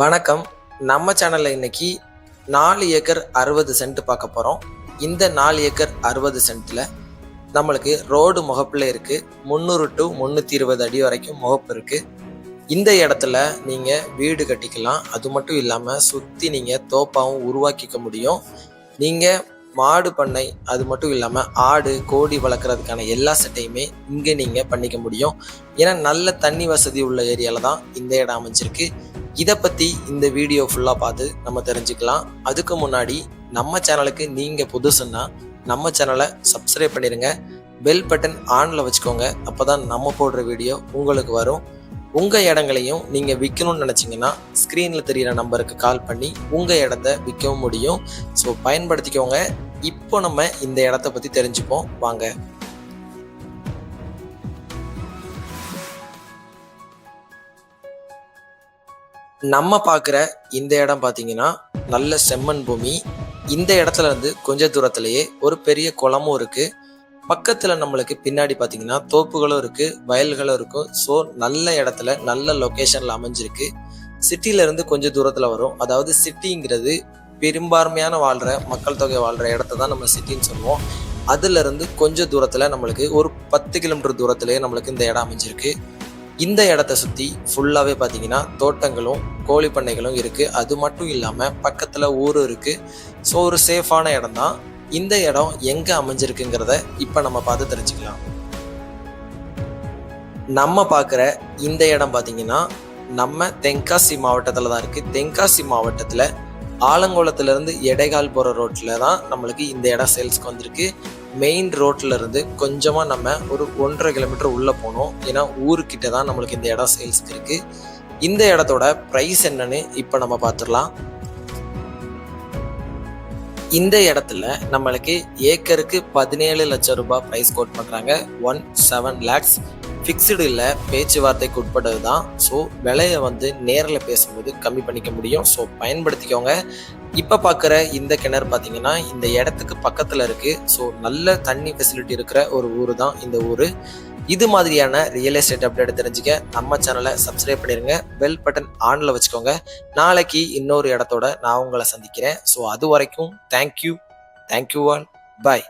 வணக்கம். நம்ம சேனலில் இன்னைக்கு நாலு ஏக்கர் அறுபது சென்ட் பார்க்க போகிறோம் இந்த நாலு ஏக்கர் அறுபது சென்ட்டில் நம்மளுக்கு ரோடு முகப்பில் இருக்குது முந்நூறு டு முந்நூற்றி இருபது அடி வரைக்கும் முகப்பு இருக்குது இந்த இடத்துல நீங்கள் வீடு கட்டிக்கலாம். அது மட்டும் இல்லாமல் சுற்றி நீங்கள் தோப்பாகவும் உருவாக்கிக்க முடியும். நீங்கள் மாடு பண்ணை அது மட்டும் இல்லாமல் ஆடு கோடி வளர்க்குறதுக்கான எல்லா செட்டையுமே இங்கே நீங்கள் பண்ணிக்க முடியும். ஏன்னா நல்ல தண்ணி வசதி உள்ள ஏரியாவில் தான் இந்த இடம் அமைஞ்சிருக்கு. இதை பற்றி இந்த வீடியோ ஃபுல்லாக பார்த்து நம்ம தெரிஞ்சுக்கலாம். அதுக்கு முன்னாடி நம்ம சேனலுக்கு நீங்கள் புதுசுன்னா நம்ம சேனலை சப்ஸ்கிரைப் பண்ணிடுங்க பெல் பட்டன் ஆனில் வச்சுக்கோங்க. அப்போ தான் நம்ம போடுற வீடியோ உங்களுக்கு வரும். உங்கள் இடங்களையும் நீங்கள் விற்கணும்னு நினச்சிங்கன்னா ஸ்க்ரீனில் தெரிகிற நம்பருக்கு கால் பண்ணி உங்கள் இடத்த விற்கவும் முடியும். ஸோ பயன்படுத்திக்கோங்க. இப்போ நம்ம இந்த இடத்த பற்றி தெரிஞ்சுப்போம். வாங்க. நம்ம பார்க்குற இந்த இடம் பார்த்தீங்கன்னா நல்ல செம்மண் பூமி. இந்த இடத்துல இருந்து கொஞ்ச தூரத்திலேயே ஒரு பெரிய குளமும் இருக்குது பக்கத்தில் நம்மளுக்கு பின்னாடி பார்த்தீங்கன்னா தோப்புகளும் இருக்குது வயல்களும் இருக்கும் ஸோ நல்ல இடத்துல நல்ல லொக்கேஷனில் அமைஞ்சிருக்கு. சிட்டியிலேருந்து கொஞ்சம் தூரத்தில் வரும். அதாவது சிட்டிங்கிறது பெரும்பான்மையான வாழ்கிற மக்கள் தொகை வாழ்கிற இடத்த தான் நம்ம சிட்டின்னு சொல்லுவோம். அதுலேருந்து கொஞ்சம் தூரத்தில் நம்மளுக்கு ஒரு பத்து கிலோமீட்டர் தூரத்துலேயே நம்மளுக்கு இந்த இடம் அமைஞ்சிருக்கு. இந்த இடத்த சுற்றி ஃபுல்லாகவே பார்த்தீங்கன்னா தோட்டங்களும் கோழி பண்ணைகளும் இருக்குது அது மட்டும் இல்லாமல் பக்கத்தில் ஊரும் இருக்குது ஸோ ஒரு சேஃபான இடம் தான் இந்த இடம் எங்கே அமைஞ்சிருக்குங்கிறத இப்போ நம்ம பார்த்து தெரிஞ்சுக்கலாம். நம்ம பார்க்குற இந்த இடம் பார்த்தீங்கன்னா நம்ம தென்காசி மாவட்டத்தில் தான் இருக்குது தென்காசி மாவட்டத்தில் ஆலங்குளத்துலேருந்து எடைகால் போகிற ரோட்டில் தான் நம்மளுக்கு இந்த இடம் சேல்ஸ்க்கு வந்திருக்கு. மெயின் ரோட்டில் இருந்து கொஞ்சமாக நம்ம ஒரு ஒன்றரை கிலோமீட்டர் உள்ளே போனோம். ஏன்னா ஊருக்கிட்ட தான் நம்மளுக்கு இந்த இடம் சேல்ஸ்க்கு இருக்குது இந்த இடத்தோட ப்ரைஸ் என்னன்னு இப்போ நம்ம பார்த்துடலாம் இந்த இடத்துல நம்மளுக்கு ஏக்கருக்கு பதினேழு லட்சம் ரூபாய் ப்ரைஸ் கோட் பண்ணுறாங்க ஒன் செவன் லேக்ஸ் ஃபிக்ஸ்டு இல்லை பேச்சுவார்த்தைக்கு உட்பட்டது தான் ஸோ விலையை வந்து நேரில் பேசும்போது கம்மி பண்ணிக்க முடியும். ஸோ பயன்படுத்திக்கோங்க. இப்போ பார்க்குற இந்த கிணறு பார்த்தீங்கன்னா இந்த இடத்துக்கு பக்கத்தில் இருக்குது ஸோ நல்ல தண்ணி ஃபெசிலிட்டி இருக்கிற ஒரு ஊர் தான் இந்த ஊர். இது மாதிரியான ரியல் எஸ்டேட் அப்டேட் தெரிஞ்சுக்க நம்ம சேனலை சப்ஸ்கிரைப் பண்ணிடுங்க பெல் பட்டன் ஆனில் வச்சுக்கோங்க. நாளைக்கு இன்னொரு இடத்தோட நான் உங்களை சந்திக்கிறேன். ஸோ அது வரைக்கும் தேங்க்யூ தேங்க்யூ ஆல் பாய்